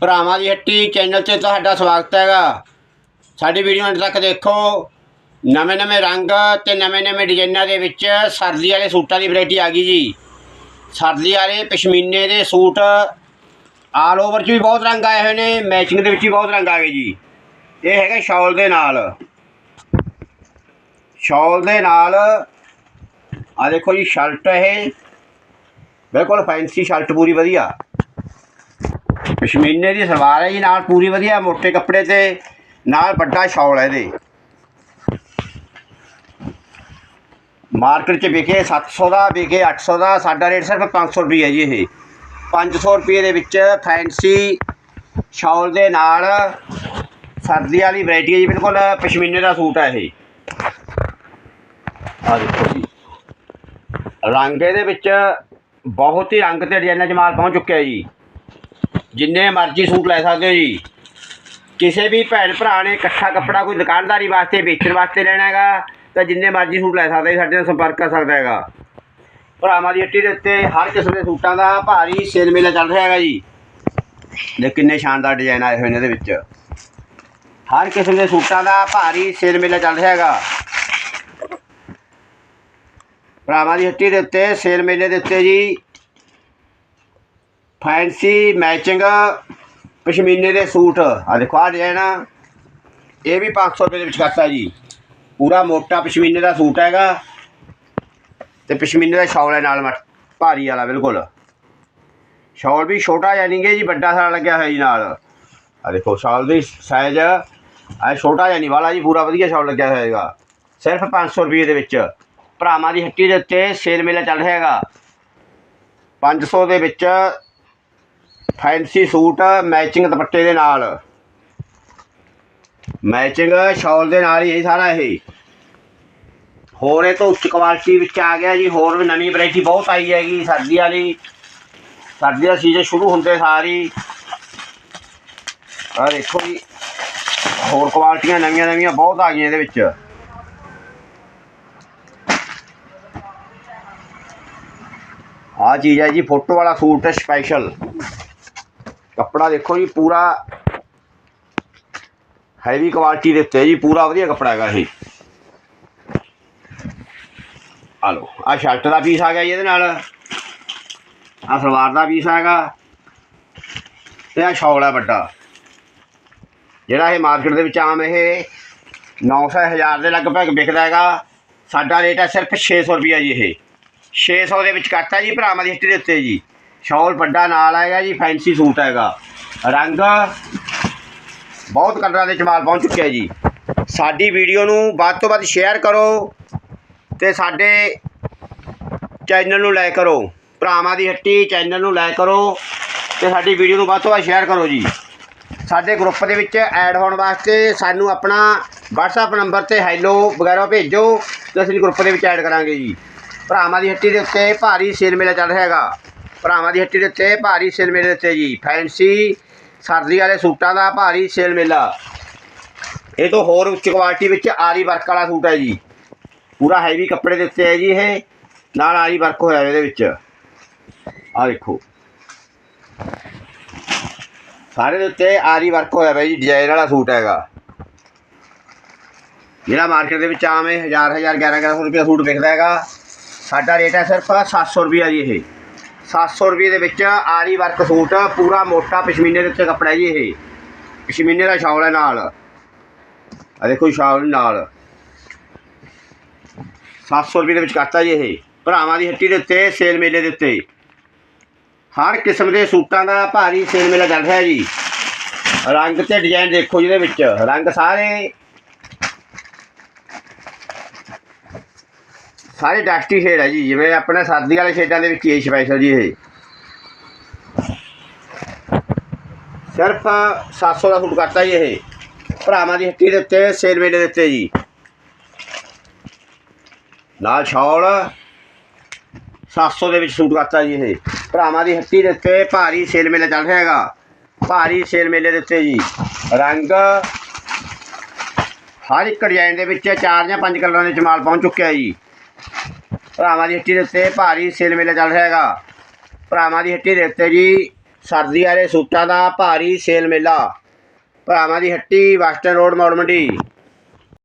ਭਰਾਵਾਂ ਦੀ ਹੱਟੀ ਚੈਨਲ ਤੇ ਤੁਹਾਡਾ ਸਵਾਗਤ ਹੈਗਾ। ਸਾਡੀ ਵੀਡੀਓ ਅੰਤ ਤੱਕ ਦੇਖੋ। ਨਵੇਂ ਨਵੇਂ ਰੰਗ ਤੇ ਨਵੇਂ ਨਵੇਂ ਡਿਜ਼ਾਈਨਾਂ ਦੇ ਵਿੱਚ ਸਰਦੀ ਵਾਲੇ ਸੂਟਾਂ ਦੀ ਵੈਰਾਈਟੀ ਆ ਗਈ ਜੀ। ਸਰਦੀ ਵਾਲੇ ਪਸ਼ਮੀਨੇ ਦੇ ਸੂਟ ਆਲ ਓਵਰ 'ਚ ਵੀ ਬਹੁਤ ਰੰਗ ਆਏ ਹੋਏ ਨੇ ਮੈਚਿੰਗ ਦੇ ਵਿੱਚ ਵੀ ਬਹੁਤ ਰੰਗ ਆ ਗਏ ਜੀ। ਇਹ ਹੈਗਾ ਸ਼ਾਲ ਦੇ ਨਾਲ। ਸ਼ਾਲ ਦੇ ਨਾਲ ਆ ਦੇਖੋ ਜੀ ਸ਼ਰਟ ਇਹ। ਬਿਲਕੁਲ ਫੈਂਸੀ ਸ਼ਰਟ ਪੂਰੀ ਵਧੀਆ। ਪਸ਼ਮੀਨੇ ਦੀ ਸਲਵਾਰ ਹੈ ਜੀ, ਨਾਲ ਪੂਰੀ ਵਧੀਆ ਮੋਟੇ ਕੱਪੜੇ ਤੇ, ਨਾਲ ਵੱਡਾ ਸ਼ਾਲ ਹੈ ਇਹਦੇ। ਮਾਰਕੀਟ 'ਚ ਵਿਕੇ 700 ਦਾ ਵਿਕੇ 800 ਦਾ, ਸਾਡਾ ਰੇਟ ਸਿਰਫ 500 ਰੁਪਏ ਹੈ ਜੀ ਇਹ। 500 ਰੁਪਏ ਦੇ ਵਿੱਚ ਫੈਂਸੀ ਸ਼ਾਲ ਦੇ ਨਾਲ ਸਰਦੀ ਵਾਲੀ ਵੈਰਾਈਟੀ ਹੈ ਜੀ, ਬਿਲਕੁਲ ਪਸ਼ਮੀਨੇ ਦਾ ਸੂਟ ਹੈ ਇਹ। ਆ ਦੇਖੋ ਜੀ। ਰੰਗ ਇਹਦੇ ਵਿੱਚ ਬਹੁਤ ਹੀ ਰੰਗ ਤੇ ਡਿਜ਼ਾਈਨਾਂ 'ਚ ਮਾਲ ਪਹੁੰਚ ਚੁੱਕਿਆ ਜੀ। ਜਿੰਨੇ ਮਰਜ਼ੀ ਸੂਟ ਲੈ ਸਕਦੇ ਹੋ ਜੀ। ਕਿਸੇ ਵੀ ਭੈਣ ਭਰਾ ਨੇ ਇਕੱਠਾ ਕੱਪੜਾ ਕੋਈ ਦੁਕਾਨਦਾਰੀ ਵਾਸਤੇ, ਵੇਚਣ ਵਾਸਤੇ ਲੈਣਾ ਹੈਗਾ, ਤਾਂ ਜਿੰਨੇ ਮਰਜ਼ੀ ਸੂਟ ਲੈ ਸਕਦਾ ਜੀ ਸਾਡੇ ਨਾਲ ਸੰਪਰਕ ਕਰ ਸਕਦਾ ਹੈਗਾ। ਭਰਾਵਾਂ ਦੀ ਹੱਟੀ ਦੇ ਉੱਤੇ ਹਰ ਕਿਸਮ ਦੇ ਸੂਟਾਂ ਦਾ ਭਾਰੀ ਸੇਲ ਮੇਲਾ ਚੱਲ ਰਿਹਾ ਹੈਗਾ ਜੀ। ਦੇ ਕਿੰਨੇ ਸ਼ਾਨਦਾਰ ਡਿਜ਼ਾਈਨ ਆਏ ਹੋਏ ਨੇ ਇਹਦੇ ਵਿੱਚ। ਹਰ ਕਿਸਮ ਦੇ ਸੂਟਾਂ ਦਾ ਭਾਰੀ ਸੇਲ ਮੇਲਾ ਚੱਲ ਰਿਹਾ ਹੈਗਾ। ਭਰਾਵਾਂ ਦੀ ਹੱਟੀ ਦੇ ਉੱਤੇ ਸੇਲ ਮੇਲੇ ਦੇ ਉੱਤੇ ਜੀ ਫੈਂਸੀ ਮੈਚਿੰਗ ਪਸ਼ਮੀਨੇ ਦੇ ਸੂਟ। ਆ ਦੇਖੋ ਆ। ਡਿਜ਼ਾਈਨ ਇਹ ਵੀ 500 ਰੁਪਏ ਦੇ ਵਿੱਚ ਕਰਤਾ ਜੀ। ਪੂਰਾ ਮੋਟਾ ਪਸ਼ਮੀਨੇ ਦਾ ਸੂਟ ਹੈਗਾ। ਤੇ ਪਸ਼ਮੀਨੇ ਦਾ ਸ਼ਾਲ ਹੈ ਨਾਲ ਮਟ- ਭਾਰੀ ਵਾਲਾ, ਬਿਲਕੁਲ। ਸ਼ਾਲ ਵੀ ਛੋਟਾ ਜਿਹਾ ਨਹੀਂ ਗੇ ਜੀ, ਵੱਡਾ ਸਾਰਾ ਲੱਗਿਆ ਹੋਇਆ ਜੀ ਨਾਲ। ਆ ਦੇਖੋ, ਸ਼ਾਲ ਦੀ ਸਾਈਜ਼ ਆ। ਛੋਟਾ ਜਿਹਾ ਨਹੀਂ, ਵਾਲਾ ਜੀ, ਪੂਰਾ ਵਧੀਆ ਸ਼ਾਲ ਲੱਗਿਆ ਹੋਇਆ ਹੈਗਾ। ਸਿਰਫ 500 ਰੁਪਏ ਦੇ ਵਿੱਚ। ਭਰਾਵਾਂ ਦੀ ਹੱਟੀ ਦੇ ਉੱਤੇ ਸੇਲ ਮੇਲਾ ਚੱਲ ਰਿਹਾ ਹੈਗਾ। 500 ਦੇ ਵਿੱਚ ਫੈਂਸੀ ਸੂਟ, ਮੈਚਿੰਗ ਦੁਪੱਟੇ ਦੇ ਨਾਲ। ਮੈਚਿੰਗ ਸ਼ਾਲ ਦੇ ਨਾਲ ਹੀ ਇਹ ਸਾਰਾ ਇਹ। ਹੋਰ ਇਹ ਤੋਂ ਉੱਚ ਕੁਆਲਿਟੀ ਵਿੱਚ ਆ ਗਿਆ ਜੀ, ਹੋਰ ਵੀ ਨਵੀਂ ਵੈਰਾਈਟੀ ਬਹੁਤ ਆਈ ਹੈਗੀ ਸਰਦੀ ਵਾਲੀ। ਸਰਦੀ ਦਾ ਸੀਜ਼ਨ ਸ਼ੁਰੂ ਹੁੰਦੇ ਸਾਰੀ। ਆ ਦੇਖੋ ਜੀ, ਹੋਰ ਕੁਆਲਿਟੀਆਂ ਨਵੀਆਂ ਨਵੀਆਂ ਬਹੁਤ ਆ ਗਈਆਂ ਇਹਦੇ ਵਿੱਚ। ਆ ਚੀਜ਼ ਹੈ ਜੀ, ਫੋਟੋ ਵਾਲਾ ਸੂਟ ਸਪੈਸ਼ਲ ਕੱਪੜਾ ਦੇਖੋ ਜੀ, ਪੂਰਾ ਹੈਵੀ ਕੁਆਲਿਟੀ ਦੇ ਉੱਤੇ ਜੀ, ਪੂਰਾ ਵਧੀਆ ਕੱਪੜਾ ਹੈਗਾ ਇਹ। ਆ ਲੋ ਆ ਸ਼ਰਟ ਦਾ ਪੀਸ ਆ ਗਿਆ ਜੀ ਇਹਦੇ ਨਾਲ। ਆ ਸਲਵਾਰ ਦਾ ਪੀਸ ਹੈਗਾ। ਤੇ ਆ ਸ਼ੌਲ ਹੈ ਵੱਡਾ। ਜਿਹੜਾ ਇਹ ਮਾਰਕੀਟ ਦੇ ਵਿੱਚ ਆਮ ਇਹ 900 ਹਜ਼ਾਰ ਦੇ ਲਗਭਗ ਵਿਕਦਾ ਹੈਗਾ। ਸਾਡਾ ਰੇਟ ਹੈ ਸਿਰਫ 600 ਰੁਪਈਆ ਜੀ ਇਹ। 600 ਦੇ ਵਿੱਚ ਕਰਤਾ ਜੀ ਭਰਾਵਾਂ ਦੀ ਹਿੱਟੇ ਦੇ ਉੱਤੇ ਜੀ। ਸ਼ੌਲ ਵੱਡਾ ਨਾਲ ਆਏਗਾ ਜੀ ਫੈਂਸੀ ਸੂਟ ਹੈਗਾ। ਰੰਗ ਬਹੁਤ ਕਲਰਾਂ ਦੇ ਚਮਾਲ ਪਹੁੰਚ ਚੁੱਕਿਆ ਜੀ। ਸਾਡੀ ਵੀਡੀਓ ਨੂੰ ਵੱਧ ਤੋਂ ਵੱਧ ਸ਼ੇਅਰ ਕਰੋ ਤੇ ਸਾਡੇ ਚੈਨਲ ਨੂੰ ਲਾਈਕ ਕਰੋ। ਭਰਾਵਾਂ ਦੀ ਹੱਟੀ ਚੈਨਲ ਨੂੰ ਲਾਈਕ ਕਰੋ ਤੇ ਸਾਡੀ ਵੀਡੀਓ ਨੂੰ ਵੱਧ ਤੋਂ ਵੱਧ ਸ਼ੇਅਰ ਕਰੋ ਜੀ। ਸਾਡੇ ਗਰੁੱਪ ਦੇ ਵਿੱਚ ਐਡ ਹੋਣ ਵਾਸਤੇ ਸਾਨੂੰ ਆਪਣਾ WhatsApp ਨੰਬਰ ਤੇ ਹੈਲੋ ਵਗੈਰਾ ਭੇਜੋ ਤੇ ਅਸੀਂ ਗਰੁੱਪ ਦੇ ਵਿੱਚ ਐਡ ਕਰਾਂਗੇ ਜੀ। ਭਰਾਵਾਂ ਦੀ ਹੱਟੀ ਦੇ ਉੱਤੇ ਭਾਰੀ ਸੇਲ ਮੇਲਾ ਚੱਲ ਰਿਹਾ ਹੈਗਾ। ਭਰਾਵਾਂ ਦੀ ਹੱਟੀ ਦੇ ਉੱਤੇ, ਭਾਰੀ ਸੇਲ ਮੇਲੇ ਦੇ ਉੱਤੇ ਜੀ। ਫੈਂਸੀ ਸਰਦੀ ਵਾਲੇ ਸੂਟਾਂ ਦਾ ਭਾਰੀ ਸੇਲ ਮੇਲਾ। ਇਹ ਤੋਂ ਹੋਰ ਉੱਚ ਕੁਆਲਿਟੀ ਵਿੱਚ ਆਰੀ ਵਰਕ ਵਾਲਾ ਸੂਟ ਹੈ ਜੀ। ਪੂਰਾ ਹੈਵੀ ਕੱਪੜੇ ਦੇ ਉੱਤੇ ਹੈ ਜੀ ਇਹ। ਨਾਲ ਆਰੀ ਵਰਕ ਹੋਇਆ ਇਹਦੇ ਵਿੱਚ। ਆ ਦੇਖੋ। ਸਾਰੇ ਦੇ ਉੱਤੇ ਆਰੀ ਵਰਕ ਹੋਇਆ ਪਿਆ ਜੀ ਡਿਜ਼ਾਈਨ ਵਾਲਾ ਸੂਟ ਹੈਗਾ। ਜਿਹੜਾ ਮਾਰਕੀਟ ਦੇ ਵਿੱਚ ਆਮ ਹੈ 1000 1000 11 1100 ਰੁਪਏ ਸੂਟ ਵਿਕਦਾ ਹੈਗਾ। ਸਾਡਾ ਰੇਟ ਹੈ ਸਿਰਫ 700 ਰੁਪਏ ਜੀ ਇਹ। 700 ਰੁਪਏ ਦੇ ਵਿੱਚ ਆਰੀ ਵਰਕ ਸੂਟ, ਪੂਰਾ ਮੋਟਾ ਪਸ਼ਮੀਨੇ ਦੇ ਉੱਤੇ ਕੱਪੜਾ ਜੀ ਇਹ। ਪਸ਼ਮੀਨੇ ਦਾ ਸ਼ਾਲ ਹੈ ਨਾਲ। ਆ ਦੇਖੋ ਸ਼ਾਲ ਨਾਲ। 700 ਰੁਪਏ ਦੇ ਵਿੱਚ ਕਰਤਾ ਜੀ ਇਹ। ਭਰਾਵਾਂ ਦੀ ਹੱਟੀ ਦੇ ਉੱਤੇ, ਸੇਲ ਮੇਲੇ ਦੇ ਉੱਤੇ। ਹਰ ਕਿਸਮ ਦੇ ਸੂਟਾਂ ਦਾ ਭਾਰੀ ਸੇਲ ਮੇਲਾ ਚੱਲ ਰਿਹਾ ਜੀ। ਰੰਗ ਤੇ ਡਿਜ਼ਾਈਨ ਦੇਖੋ ਜਿਹਦੇ ਵਿੱਚ। ਰੰਗ ਸਾਰੇ ਸਾਰੇ ਡਸਟੀ ਸ਼ੇਡ ਹੈ ਜੀ, ਜਿਵੇਂ ਆਪਣੇ ਸਰਦੀ ਵਾਲੇ ਸ਼ੇਡਾਂ ਦੇ ਵਿੱਚ ਇਹ ਸਪੈਸ਼ਲ ਜੀ ਇਹ। ਸਿਰਫ 700 ਦਾ ਸੂਟ ਕਰਤਾ ਜੀ ਇਹ। ਭਰਾਵਾਂ ਦੀ ਹੱਟੀ ਦੇ ਉੱਤੇ ਸੇਲ ਮੇਲੇ ਦੇ ਉੱਤੇ ਜੀ। ਨਾਲ ਸ਼ਾਲ 700 ਦੇ ਵਿੱਚ ਸੂਟ ਕਰਤਾ ਜੀ ਇਹ। ਭਰਾਵਾਂ ਦੀ ਹੱਟੀ ਦੇ ਉੱਤੇ ਭਾਰੀ ਸੇਲ ਮੇਲਾ ਚੱਲ ਰਿਹਾ ਹੈਗਾ। ਭਾਰੀ ਸੇਲ ਮੇਲੇ ਦੇ ਉੱਤੇ ਜੀ। ਰੰਗ ਹਰ ਇੱਕ ਡਿਜ਼ਾਈਨ ਦੇ ਵਿੱਚ ਚਾਰ ਜਾਂ ਪੰਜ ਕਲਰਾਂ ਦੇ ਜਮਾਲ ਪਹੁੰਚ ਚੁੱਕਿਆ ਜੀ। ਭਰਾਵਾਂ ਦੀ ਹੱਟੀ ਦੇ ਉੱਤੇ ਭਾਰੀ ਸੇਲ ਮੇਲਾ ਚੱਲ ਰਿਹਾ ਹੈਗਾ। ਭਰਾਵਾਂ ਦੀ ਹੱਟੀ ਦੇ ਉੱਤੇ ਜੀ, ਸਰਦੀ ਵਾਲੇ ਸੂਟਾਂ ਦਾ ਭਾਰੀ ਸੇਲ ਮੇਲਾ। ਭਰਾਵਾਂ ਦੀ ਹੱਟੀ ਵੈਸਟਰਨ ਰੋਡ ਮੋੜ ਮੰਡੀ